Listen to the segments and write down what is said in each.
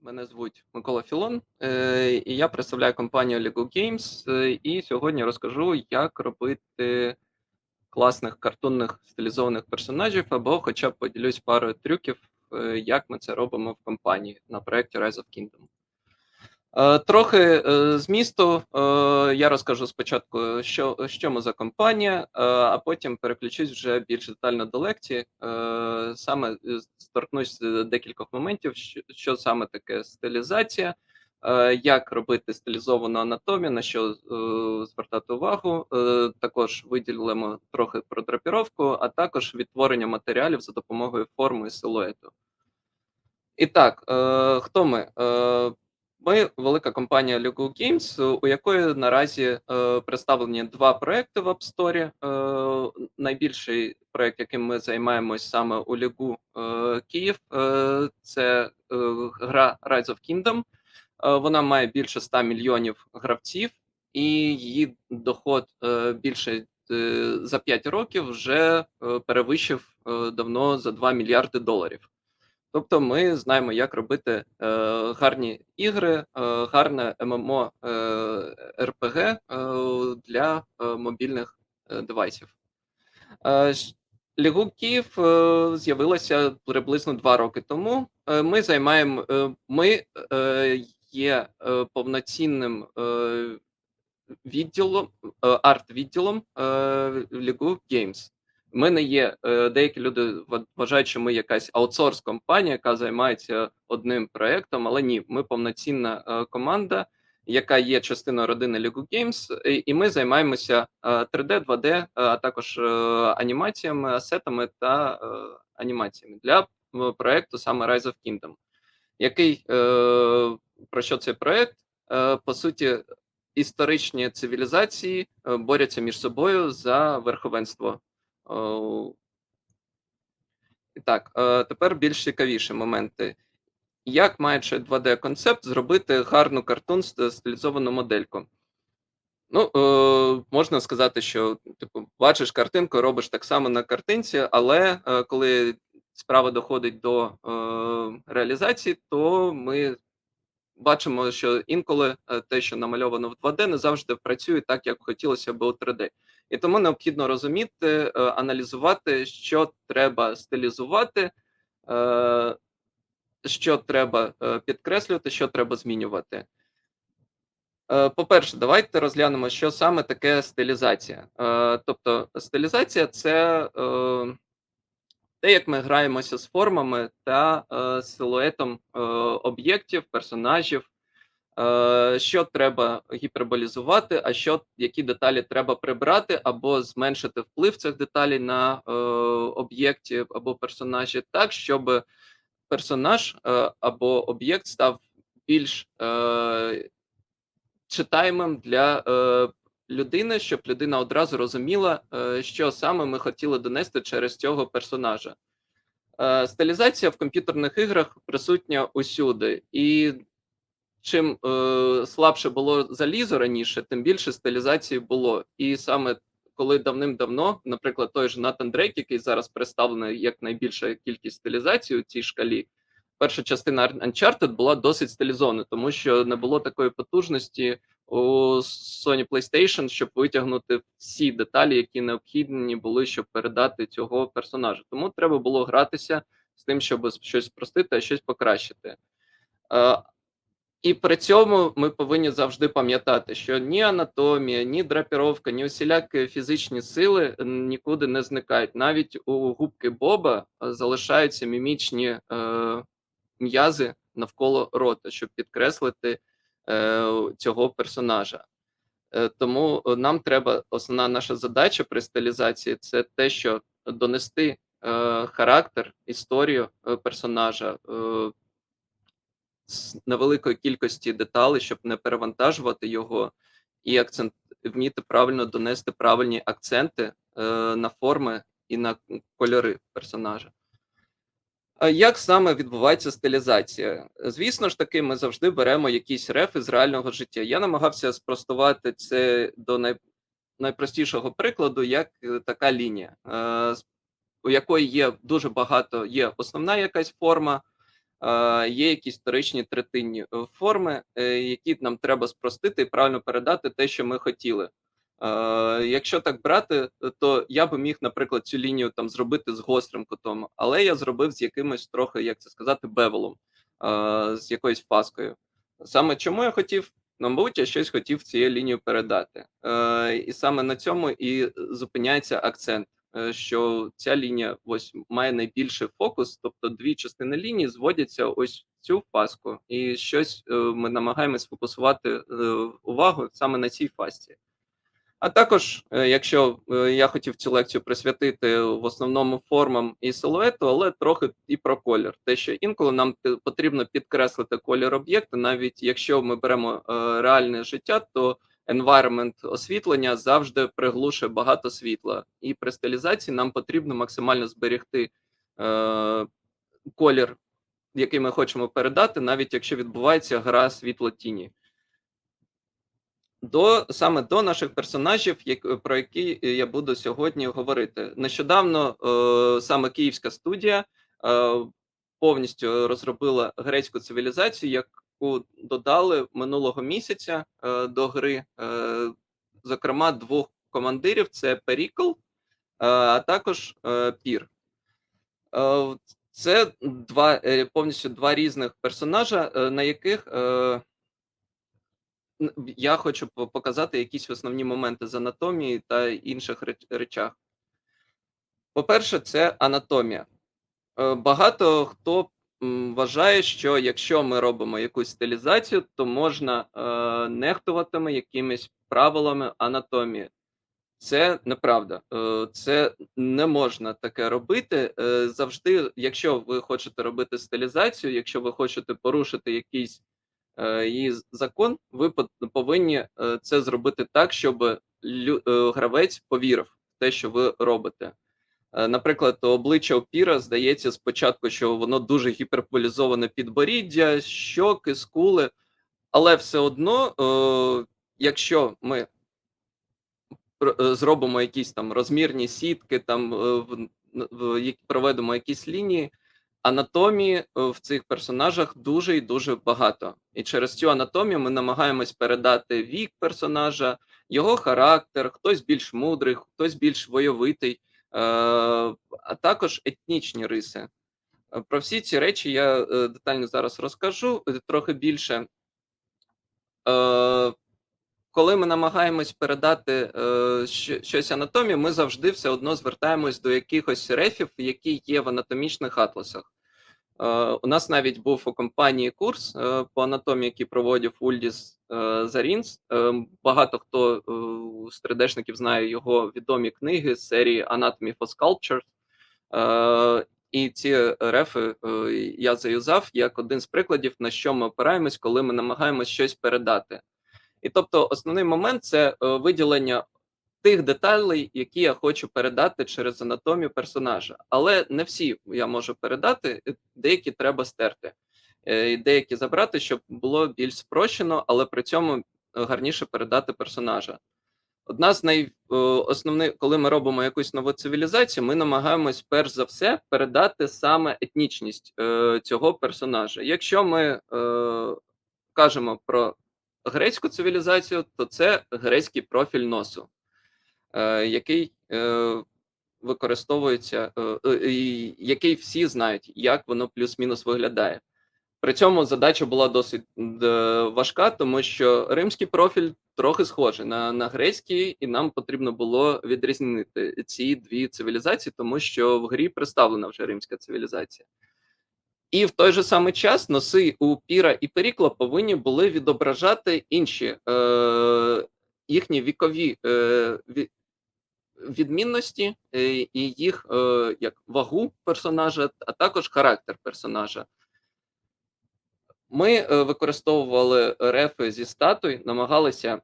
Мене звуть Микола Філон, е, і я представляю компанію Lego Games. е, І сьогодні розкажу, як робити класних картонних стилізованих персонажів, або хоча б поділюсь парою трюків, е, як ми це робимо в компанії на проєкті Rise of Kingdom. Е, Трохи е, змісту е, я розкажу спочатку, що, що ми за компанія, а потім переключусь вже більш детально до лекції. Саме торкнусь декількох моментів, що, що саме таке стилізація, як робити стилізовану анатомію, на що звертати увагу. Також виділимо трохи про драпіровку, а також відтворення матеріалів за допомогою форми і силуету. І так, хто ми? Ми велика компанія Lego Games, у якої наразі е, представлені два проекти в App Store. Е, найбільший проект, яким ми займаємось саме у Lego е, Київ, е, це е, гра Rise of Kingdom. Е, вона має більше 100 мільйонів гравців, і її доход е, більше е, за 5 років вже е, перевищив е, давно за 2 мільярди доларів. Тобто ми знаємо, як робити е, гарні ігри, е, гарне ММО е, РПГ е, для е, мобільних е, девайсів. Е, Lego Київ е, з'явилося приблизно два роки тому. Е, Ми займаємо, е, ми е, є е, повноцінним е, відділом, арт-відділом е, Lego Games. Ми не є е, деякі люди вважають, що ми якась аутсорс компанія, яка займається одним проектом, але ні, ми повноцінна е, команда, яка є частиною родини Lego Games, і- ми займаємося е, 3D, 2D, е, а також анімаціями, асетами та анімаціями для проекту саме Rise of Kingdom. Який про що цей проект? По суті, історичні цивілізації борються між собою за верховенство. Е, так, е, тепер більш цікавіші моменти. Як маючи 2D-концепт, зробити гарну картун ст- стилізовану модельку? Ну, е, можна сказати, що типу, бачиш картинку, робиш так само на картинці, але е, коли справа доходить до е, реалізації, то ми бачимо, що інколи е, те, що намальовано в 2D, не завжди працює так, як хотілося б у 3D. І тому необхідно розуміти, е, аналізувати, що треба стилізувати, е, що треба підкреслювати, що треба змінювати. По-перше, давайте розглянемо, що саме таке стилізація. Тобто, стилізація це те, як ми граємося з формами та е, силуетом е, об'єктів, персонажів, е, що треба гіперболізувати, а що які деталі треба прибрати або зменшити вплив цих деталей на е, об'єкті або персонажі, так, щоб персонаж е, або об'єкт став більш е, читаємим для е, людини, щоб людина одразу розуміла, е, що саме ми хотіли донести через цього персонажа. Е, стилізація в комп'ютерних іграх присутня усюди, і чим е, слабше було залізо раніше, тим більше стилізації було. І саме коли давним-давно, наприклад, той же Натан Дрейк, який зараз представлений як найбільша кількість стилізацій у цій шкалі, перша частина Uncharted була досить стилізована, тому що не було такої потужності у Sony PlayStation, щоб витягнути всі деталі, які необхідні були, щоб передати цього персонажа. Тому треба було гратися з тим, щоб щось спростити, а щось покращити. Е, і при цьому ми повинні завжди пам'ятати, що ні анатомія, ні драпіровка, ні усілякі фізичні сили нікуди не зникають. Навіть у губки Боба е, залишаються мімічні е, м'язи навколо рота, щоб підкреслити е, цього персонажа. Е, тому е, нам треба основна наша задача при стилізації це те, що донести е, характер, історію е, персонажа е, з невеликої кількості деталей, щоб не перевантажувати його, і акцент вміти правильно донести правильні акценти е, на форми і на кольори персонажа. А Як саме відбувається стилізація? Звісно ж таки, ми завжди беремо якісь рефи з реального життя. Я намагався спростувати це до най... найпростішого прикладу, як е, така лінія, е, у якої є дуже багато, є основна якась форма, е, є якісь вторичні третинні е, форми, е, які нам треба спростити і правильно передати те, що ми хотіли. Е, якщо так брати, то я би міг, наприклад, цю лінію там зробити з гострим кутом, але я зробив з якимось трохи, як це сказати, бевелом, е, з якоюсь фаскою. Саме чому я хотів? Ну, мабуть, я щось хотів цією лінією передати. Е, і саме на цьому і зупиняється акцент, що ця лінія ось має найбільший фокус, тобто дві частини лінії зводяться ось в цю фаску, і щось ми намагаємось фокусувати увагу саме на цій фасці. А також, е, якщо е, я хотів цю лекцію присвятити в основному формам і силуету, але трохи і про колір. Те, що інколи нам потрібно підкреслити колір об'єкту, навіть якщо ми беремо е, реальне життя, то environment освітлення завжди приглушує багато світла. І при стилізації нам потрібно максимально зберегти е, колір, який ми хочемо передати, навіть якщо відбувається гра світло-тіні. До саме до наших персонажів, як про які я буду сьогодні говорити. Нещодавно е, саме київська студія е, повністю розробила грецьку цивілізацію, яку додали минулого місяця е, до гри, е, зокрема, двох командирів: це Перікл, е, а також е, Пір. Е, це два е, повністю два різних персонажа, е, на яких е, Я хочу показати якісь основні моменти з анатомії та інших реч- речах. По-перше, це анатомія. Е, Багато хто вважає, що якщо ми робимо якусь стилізацію, то можна е, нехтуватиме якимись правилами анатомії. Це неправда. Е, Це не можна таке робити. Завжди, якщо ви хочете робити стилізацію, якщо ви хочете порушити якийсь е, її закон, ви повинні е, це зробити так, щоб е, гравець повірив в те, що ви робите. Е, Наприклад, обличчя опіра здається спочатку, що воно дуже гіперполізоване підборіддя, щоки, скули, але все одно, е, якщо ми е, зробимо якісь там розмірні сітки, там е, проведемо якісь лінії, анатомії е, в цих персонажах дуже і дуже багато. І через цю анатомію ми намагаємось передати вік персонажа, його характер, хтось більш мудрий, хтось більш войовитий, е, а також етнічні риси. Е, Про всі ці речі я детально зараз розкажу трохи більше. Коли ми намагаємось передати щось анатомії, ми завжди все одно звертаємось до якихось рефів, які є в анатомічних атласах. Е, у нас навіть був у компанії курс е, по анатомії, який проводив Ульдіс е, Зарінс. Багато хто з 3D-шників знає його відомі книги з серії Anatomy for Sculptures. Е, і ці рефи я заюзав як один з прикладів, на що ми опираємось, коли ми намагаємось щось передати. І тобто, основний момент це виділення тих деталей, які я хочу передати через анатомію персонажа. Але не всі я можу передати, е, деякі треба стерти, е, і деякі забрати, щоб було більш спрощено, але при цьому е, гарніше передати персонажа. Одна з най е, основних, коли ми робимо якусь нову цивілізацію, ми намагаємось перш за все передати саме етнічність е, цього персонажа. Якщо ми е, кажемо про грецьку цивілізацію, то це грецький профіль носу, який е, використовується, е, е, який всі знають, як воно плюс-мінус виглядає. При цьому задача була досить е, важка, тому що римський профіль трохи схожий на, на грецький, і нам потрібно було відрізнити ці дві цивілізації, тому що в грі представлена вже римська цивілізація. І в той же самий час носи у Піра і Перікла повинні були відображати інші е, їхні вікові е, відмінності е, і їх е, як вагу персонажа, а також характер персонажа. Ми е, використовували рефи зі статуй, намагалися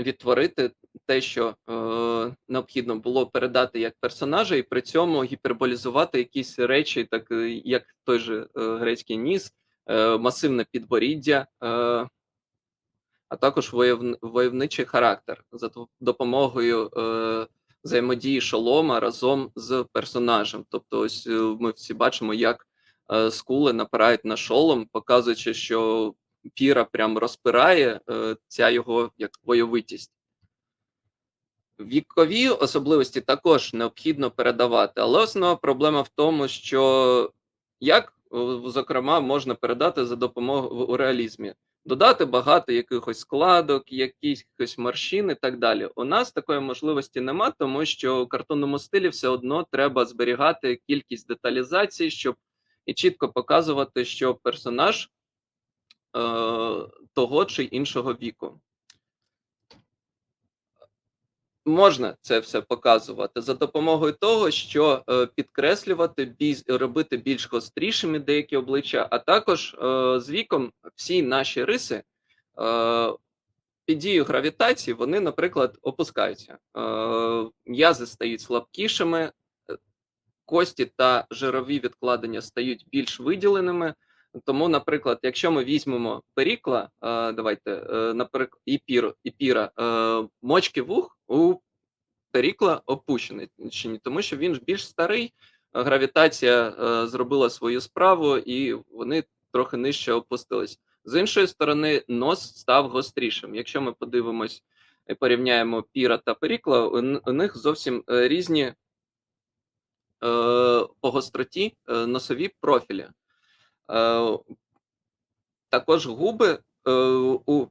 відтворити те, що е, необхідно було передати як персонажа, і при цьому гіперболізувати якісь речі, так як той же е, грецький ніс, е, масивне підборіддя, е, а також войовничий характер за допомогою е, взаємодії шолома разом з персонажем. Тобто, ось е, ми всі бачимо, як е, скули напирають на шолом, показуючи, що Піра прям розпирає е, ця його як бойовитість. Вікові особливості також необхідно передавати, але основна проблема в тому, що як, е, зокрема, можна передати за допомогою у реалізмі. Додати багато якихось складок, якісь морщин і так далі. У нас такої можливості нема, тому що у картонному стилі все одно треба зберігати кількість деталізацій, щоб і чітко показувати, що персонаж е, того чи іншого віку. Можна це все показувати за допомогою того, що е, підкреслювати, робити більш гострішими деякі обличчя, а також е, з віком всі наші риси е, під дією гравітації вони, наприклад, опускаються. М'язи стають слабкішими, кості та жирові відкладення стають більш виділеними. Тому, наприклад, якщо ми візьмемо перікла, е, давайте, е, наприклад, і пір, і піра, е, мочки вух у перікла опущені, тому що він ж більш старий, гравітація зробила свою справу, і вони трохи нижче опустились. З іншої сторони, нос став гострішим. Якщо ми подивимось і порівняємо піра та перікла, у, них зовсім різні по гостроті носові профілі. Е, також губи е, у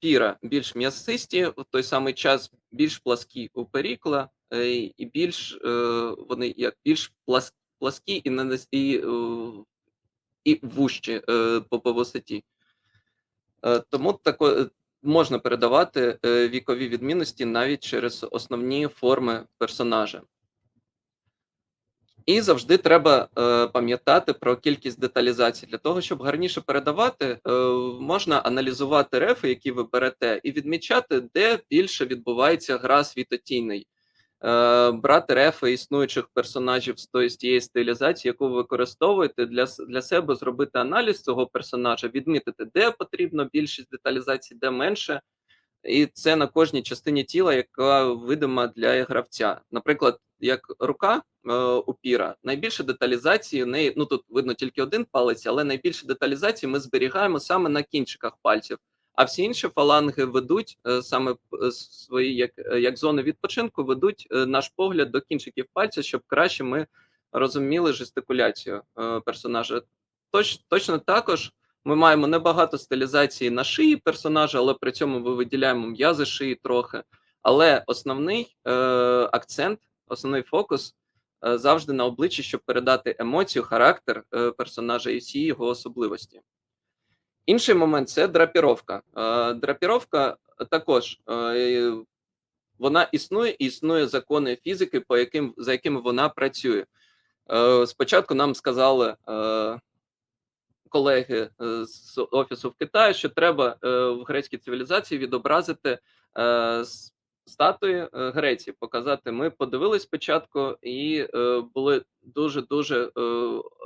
піра більш м'ясисті, в той самий час більш пласкі у перікла, е, і більш вони як більш плас, пласкі і нанес, і, і вужчі по, висоті. Тому тако, можна передавати вікові відмінності навіть через основні форми персонажа. І завжди треба е, пам'ятати про кількість деталізацій. Для того, щоб гарніше передавати, е, можна аналізувати рефи, які ви берете, і відмічати, де більше відбувається гра світотійний. Е, брати рефи існуючих персонажів з тої з тієї стилізації, яку ви використовуєте, для, для себе зробити аналіз цього персонажа, відмітити, де потрібно більшість деталізацій, де менше. І це на кожній частині тіла, яка видима для гравця. Наприклад, як рука е, у піра, найбільше деталізації в ну тут видно тільки один палець, але найбільше деталізації ми зберігаємо саме на кінчиках пальців. А всі інші фаланги ведуть е, саме е, свої як, як зони відпочинку, ведуть наш погляд до кінчиків пальця, щоб краще ми розуміли жестикуляцію персонажа. Точ, точно також ми маємо небагато стилізації на шиї персонажа, але при цьому ми виділяємо м'язи шиї трохи. Але основний е, акцент, основний фокус завжди на обличчі, щоб передати емоцію, характер е, персонажа і всі його особливості. Інший момент це драпіровка. Е, драпіровка також е, вона існує, існує закони фізики, по яким за якими вона працює. Е, спочатку нам сказали. Е, колеги е, з офісу в Китаї, що треба е, в грецькій цивілізації відобразити е, статуї е, Греції, показати. Ми подивились спочатку і е, були дуже дуже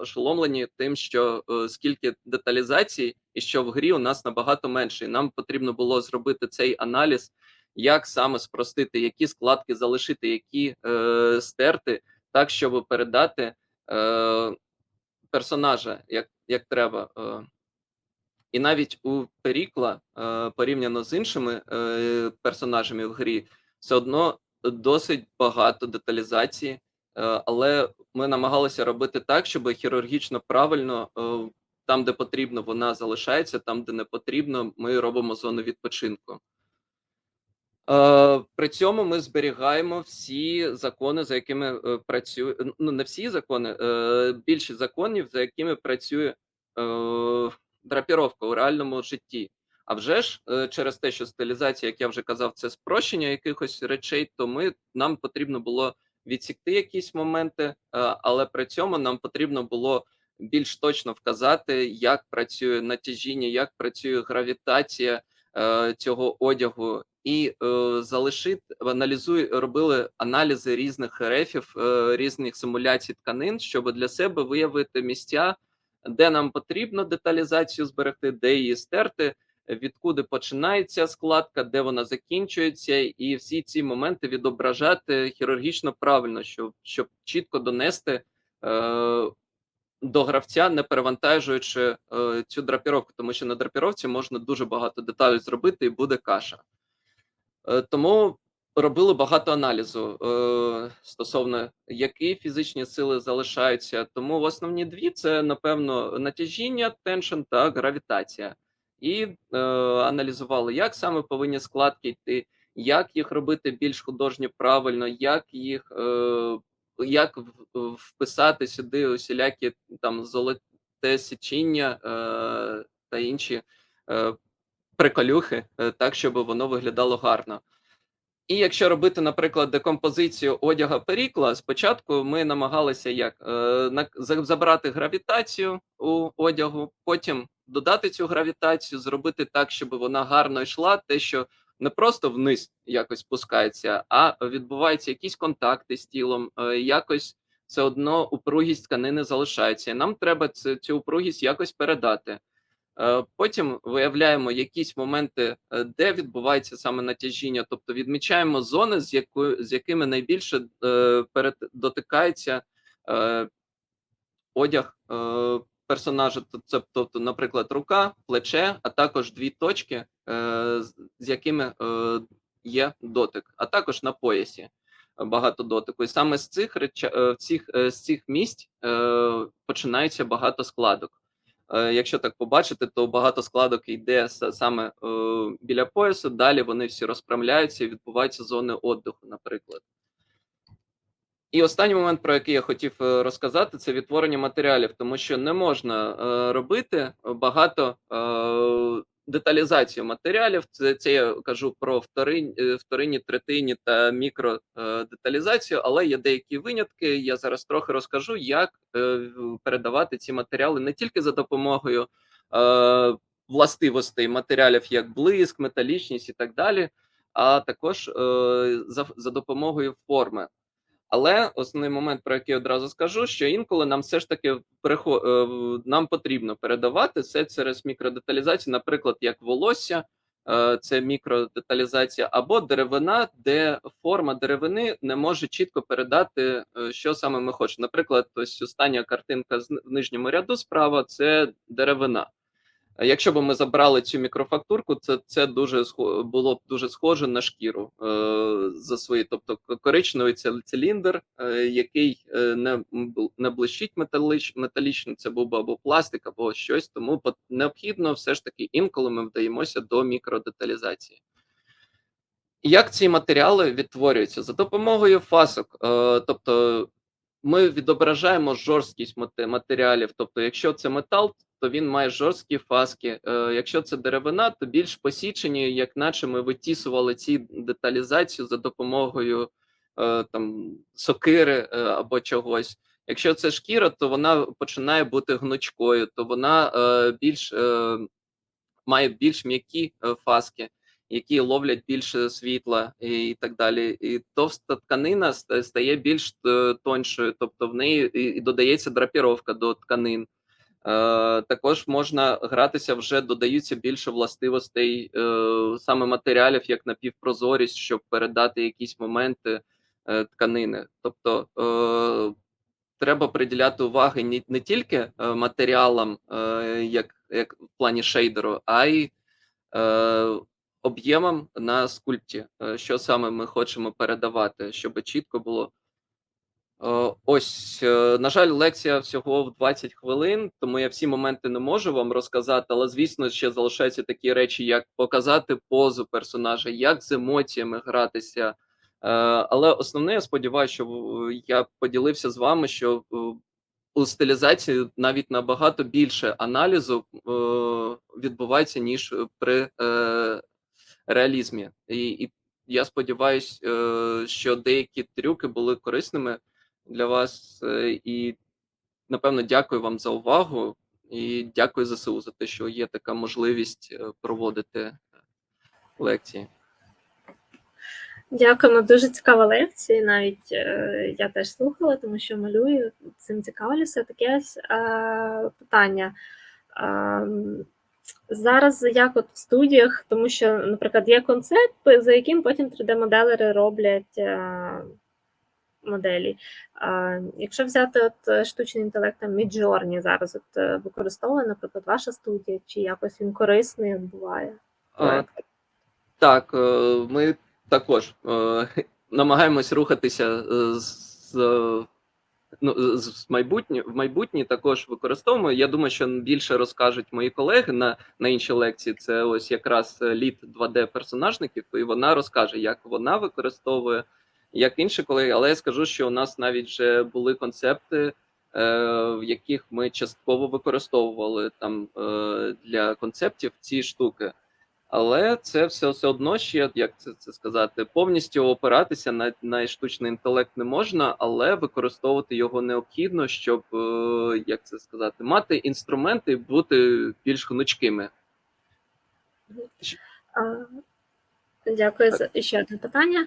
ошеломлені тим, що е, скільки деталізацій, і що в грі у нас набагато менше. І нам потрібно було зробити цей аналіз, як саме спростити, які складки залишити, які стерти, так щоб передати. Персонажа як, як треба. І навіть у Перікла, е, порівняно з іншими е, персонажами в грі, все одно досить багато деталізації, е, але ми намагалися робити так, щоб хірургічно правильно, там, де потрібно, вона залишається, там, де не потрібно, ми робимо зону відпочинку. При цьому ми зберігаємо всі закони, за якими працює. Ну, не всі закони, більшість законів, за якими працює драпіровка у реальному житті. А вже ж е, через те, що стилізація, як я вже казав, це спрощення якихось речей, то ми нам потрібно було відсікти якісь моменти, е, але при цьому нам потрібно було більш точно вказати, як працює натяжіння, як працює гравітація е, цього одягу, і залишити аналізуй, робили аналізи різних рефів, різних симуляцій тканин, щоб для себе виявити місця, де нам потрібно деталізацію зберегти, де її стерти, відкуди починається складка, де вона закінчується, і всі ці моменти відображати хірургічно правильно, щоб, щоб чітко донести. Е, до гравця, не перевантажуючи е, цю драпіровку, тому що на драпіровці можна дуже багато деталей зробити і буде каша. Е, тому робили багато аналізу е, стосовно які фізичні сили залишаються. Тому в основні дві це, напевно, натяжіння, теншн та гравітація. І е, аналізували, як саме повинні складки йти, як їх робити більш художньо правильно, як їх е, як вписати сюди усілякі там золоте січіння е, та інші е, приколюхи, е, так, щоб воно виглядало гарно. І якщо робити, наприклад, декомпозицію одяга Перікла, спочатку ми намагалися як е, забрати гравітацію у одягу, потім додати цю гравітацію, зробити так, щоб вона гарно йшла, те, що не просто вниз якось спускається, а відбуваються якісь контакти з тілом, е, якось все одно упругість тканини залишається. І нам треба цю, упругість якось передати. Е, Потім виявляємо якісь моменти, е, де відбувається саме натяжіння, тобто відмічаємо зони, з якою з якими найбільше е, перед дотикається одяг персонажа. Тобто, наприклад, рука, плече, а також дві точки, з, якими є дотик, а також на поясі багато дотику. І саме з цих реча, е, цих, з цих місць починається багато складок. Е, Якщо так побачити, то багато складок йде саме е, біля поясу. Далі вони всі розправляються і відбуваються зони віддиху, наприклад. І останній момент, про який я хотів е, розказати, це відтворення матеріалів, тому що не можна робити багато деталізацію матеріалів. Це, це я кажу про вторинні, е, вторинні, третинні та мікродеталізацію, але є деякі винятки. Я зараз трохи розкажу, як е, передавати ці матеріали не тільки за допомогою е, властивостей матеріалів, як блиск, металічність і так далі, а також е, за, за допомогою форми. Але основний момент, про який одразу скажу, що інколи нам все ж таки е, нам потрібно передавати це через мікродеталізацію, наприклад, як волосся, е, це мікродеталізація, або деревина, де форма деревини не може чітко передати, е, що саме ми хочемо. Наприклад, ось остання картинка в нижньому ряду справа це деревина. Якщо б ми забрали цю мікрофактурку, це це дуже було б дуже схоже на шкіру е, за свої, тобто коричневий циліндр, е, який е, не, не блищить металіч, металічно, це був би або пластик, або щось. Тому необхідно все ж таки інколи ми вдаємося до мікродеталізації. Як ці матеріали відтворюються за допомогою фасок, е, тобто ми відображаємо жорсткість матеріалів. Тобто, якщо це метал, то він має жорсткі фаски. Е, якщо це деревина, то більш посічені, як наче ми витісували ці деталізацію за допомогою е, там сокири е, або чогось. Якщо це шкіра, то вона починає бути гнучкою, то вона більш має більш м'які фаски, які ловлять більше світла і, так далі. І товста тканина стає більш тоншою, тобто в неї і додається драпіровка до тканин. Е, також можна гратися вже додаються більше властивостей е, саме матеріалів, як напівпрозорість, щоб передати якісь моменти е, тканини. Тобто треба приділяти уваги не, тільки матеріалам, як, як в плані шейдеру, а й об'ємам на скульпті, що саме ми хочемо передавати, щоб чітко було. Е, Ось, е, на жаль, лекція всього в 20 хвилин, тому я всі моменти не можу вам розказати, але звісно, ще залишаються такі речі, як показати позу персонажа, як з емоціями гратися. Е, Але основне, я сподіваюся, що я поділився з вами, що у стилізації навіть набагато більше аналізу відбувається, ніж при реалізмі. І, я сподіваюся, що деякі трюки були корисними для вас. е, І напевно дякую вам за увагу і дякую ЗСУ за те, що є така можливість е, проводити лекції. Дякуємо, дуже цікава лекція. Навіть е, я теж слухала, тому що малюю цим цікавлюся. Таке е, питання. Е, зараз як от в студіях, тому що, наприклад, є концепт, за яким потім 3D-моделери роблять е, моделі. Якщо взяти от е, штучний інтелект там Midjourney зараз от е, використовує, наприклад, ваша студія, чи якось він корисний буває? Е, Так, е, ми також намагаємось рухатися з, ну, з майбутнє, в майбутнє також використовуємо. Я думаю, що більше розкажуть мої колеги на, на іншій лекції. Це ось якраз лід 2D персонажників, і вона розкаже, як вона використовує, як інші колеги. Але я скажу, що у нас навіть вже були концепти, е, в яких ми частково використовували там е, для концептів ці штуки. Але це все все одно ще, як це, це сказати, повністю опиратися на, на штучний інтелект не можна, але використовувати його необхідно, щоб е, як це сказати, мати інструменти і бути більш гнучкими. Дякую за ще одне питання.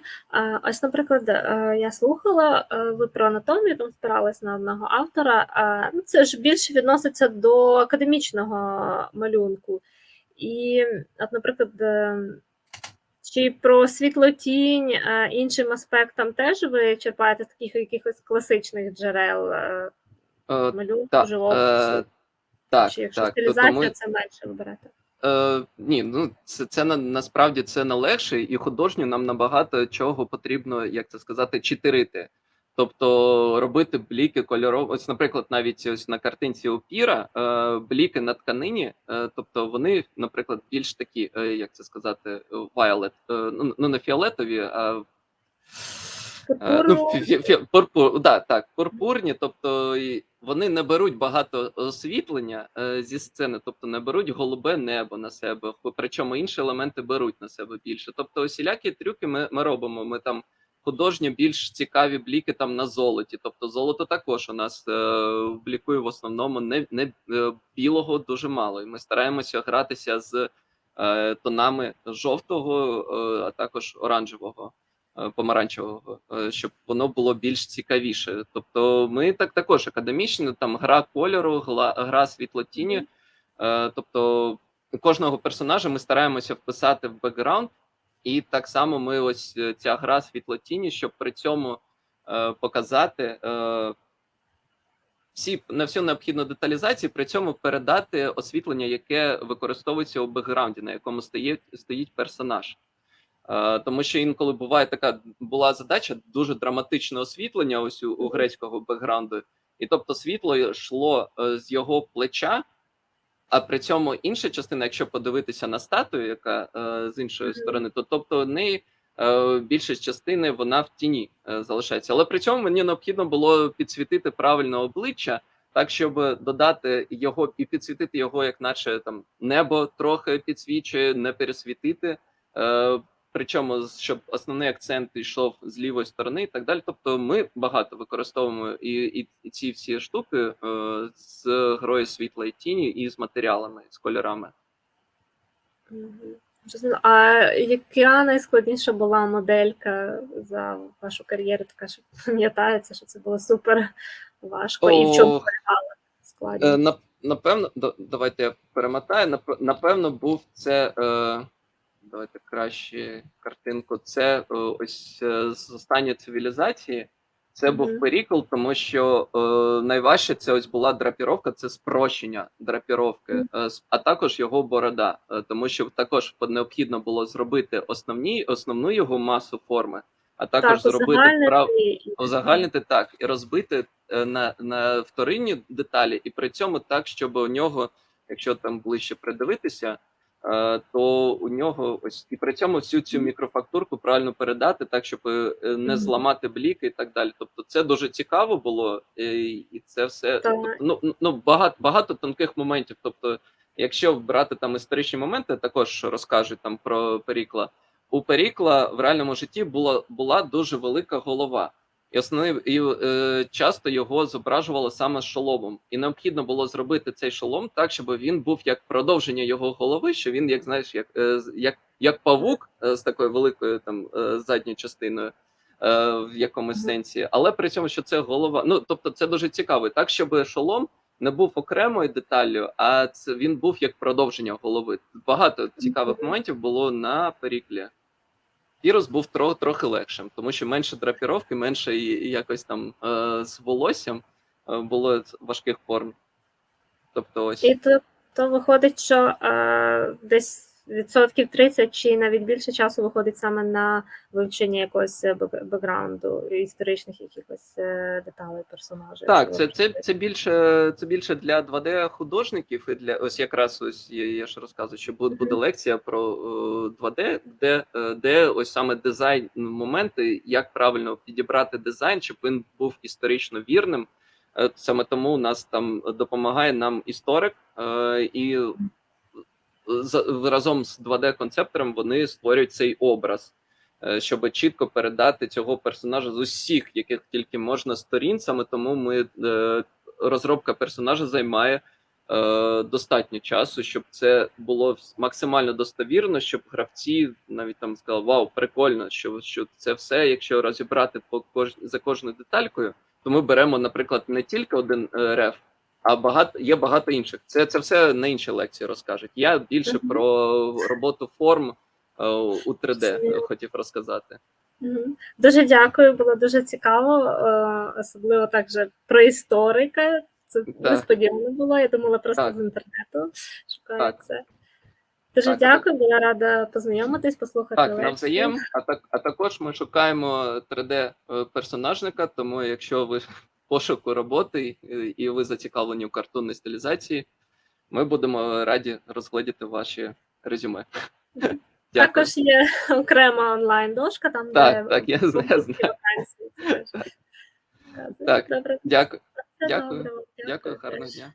Ось, наприклад, е, я слухала, е, ви про анатомію там спирались на одного автора. Ну, це ж більше відноситься до академічного малюнку. І, от, наприклад, е, чи про світлотінь іншим аспектам теж ви черпаєте з таких якихось класичних джерел малюнку, живопису? так, Чи якщо так. стилізація, тому- це менше виберете? Е, ні, ну це, це на, насправді це не легше, і художню нам набагато чого потрібно, як це сказати, читерити. Тобто робити бліки кольорові. Ось, наприклад, навіть ось на картинці у Піра е, бліки на тканині, е, тобто вони, наприклад, більш такі, е, як це сказати, violet, е, ну, ну не фіолетові, а Е, Ну, фі- фі- фі- пурпур, да, так, пурпурні, тобто вони не беруть багато освітлення е, зі сцени, тобто не беруть голубе небо на себе, причому інші елементи беруть на себе більше. Тобто, усілякі трюки ми, ми робимо. Ми там художньо більш цікаві бліки там на золоті. Тобто, золото також у нас е, блікує в основному не, не е, білого дуже мало. І ми стараємося гратися з е, тонами жовтого, е, а також оранжевого помаранчевого, е, щоб воно було більш цікавіше. Тобто, ми так також академічні, там гра кольору, гла- гра світлотіні. Е, Тобто кожного персонажа ми стараємося вписати в бекграунд, і так само ми ось е, ця гра світлотіні, щоб при цьому е, показати. Е, всі на всю необхідну деталізацію, при цьому передати освітлення, яке використовується у бекграунді, на якому стоїть стоїть персонаж. Е, тому що інколи буває така була задача дуже драматичне освітлення ось у, у грецького бекграунду, і тобто світло йшло е, з його плеча, а при цьому інша частина, якщо подивитися на статую, яка е, з іншої сторони, то тобто в неї е, більшість частини вона в тіні е, залишається. Але при цьому мені необхідно було підсвітити правильно обличчя, так щоб додати його і підсвітити його, як наче там небо трохи підсвічує, не пересвітити. Е, Причому щоб основний акцент йшов з лівої сторони, і так далі. Тобто, ми багато використовуємо і, і, і ці всі штуки е, з грою світла і тіні, і з матеріалами, з кольорами. А яка найскладніша була моделька за вашу кар'єру, така що пам'ятається, що це було супер важко, і в чому полягала Е, складність? нап- напевно, да- давайте я перемотаю. Нап- Напевно, був це. Е, давайте краще картинку. Це ось е, з останньої цивілізації. Це був Мгм. перікл, тому що е, найважче це ось була драпіровка, це спрощення драпіровки, Мгм. е, а також його борода, е, тому що також необхідно було зробити основні, основну його масу форми, а також Так, зробити узагальнити прав узагальнити так і розбити е, на, на вторинні деталі, і при цьому так, щоб у нього, якщо там ближче придивитися, то у нього ось і при цьому всю цю мікрофактурку правильно передати, так щоб е, не зламати бліки і так далі. Тобто, це дуже цікаво було, е, і це все тобто, ну, ну багато багато тонких моментів. Тобто, якщо брати там історичні моменти, також розкажуть там про Перікла. У Перікла в реальному житті була була дуже велика голова. І основний і е, часто його зображували саме з шоломом, і необхідно було зробити цей шолом так, щоб він був як продовження його голови, що він, як знаєш, як е, як, як павук е, з такою великою там е, задньою частиною е, в якомусь сенсі, але при цьому, що це голова. Ну тобто, це дуже цікаво, так щоб шолом не був окремою деталлю, а це він був як продовження голови. Багато цікавих моментів було на періклі. Папірус був тро, трохи легшим, тому що менше драпіровки, менше і якось там е, з волоссям е, було важких форм. Тобто ось. І то, то виходить, що е, десь відсотків 30 чи навіть більше часу виходить саме на вивчення якогось е, бекграунду, історичних якихось е, деталей персонажа. Так, це, це, це більше це більше для 2D художників і для ось якраз ось я, я ж розказую, що буде, буде лекція про е, 2D, де, е, де ось саме дизайн моменти, як правильно підібрати дизайн, щоб він був історично вірним. Саме тому у нас там допомагає нам історик, і разом з 2D-концептором вони створюють цей образ, е, щоб чітко передати цього персонажа з усіх, яких тільки можна сторін. Саме тому ми е, розробка персонажа займає е, достатньо часу, щоб це було максимально достовірно, щоб гравці навіть там сказали: Вау, прикольно, що, що це все, якщо розібрати по кож... за кожною деталькою, то ми беремо, наприклад, не тільки один реф, а багато є багато інших. Це це все на інші лекції розкажуть. Я більше про роботу форм е, у 3D хотів розказати. Дуже дякую, було дуже цікаво, е, особливо так же про історика. Це Так. несподівано було. Я думала просто Так. з інтернету шукаю Так. це. Дуже Так, дякую, була рада познайомитись, послухати. Так, лекцію. навзаєм. А так, а також ми шукаємо 3D персонажника. Тому, якщо ви пошуку роботи і, і ви зацікавлені в картонній стилізації, ми будемо раді розгледіти ваші резюме. Дякую. Також є окрема онлайн-дошка, там Так, де так, я знаю, я знаю. Так. Так, Добре, Дякую, дякую. дякую, гарного дня.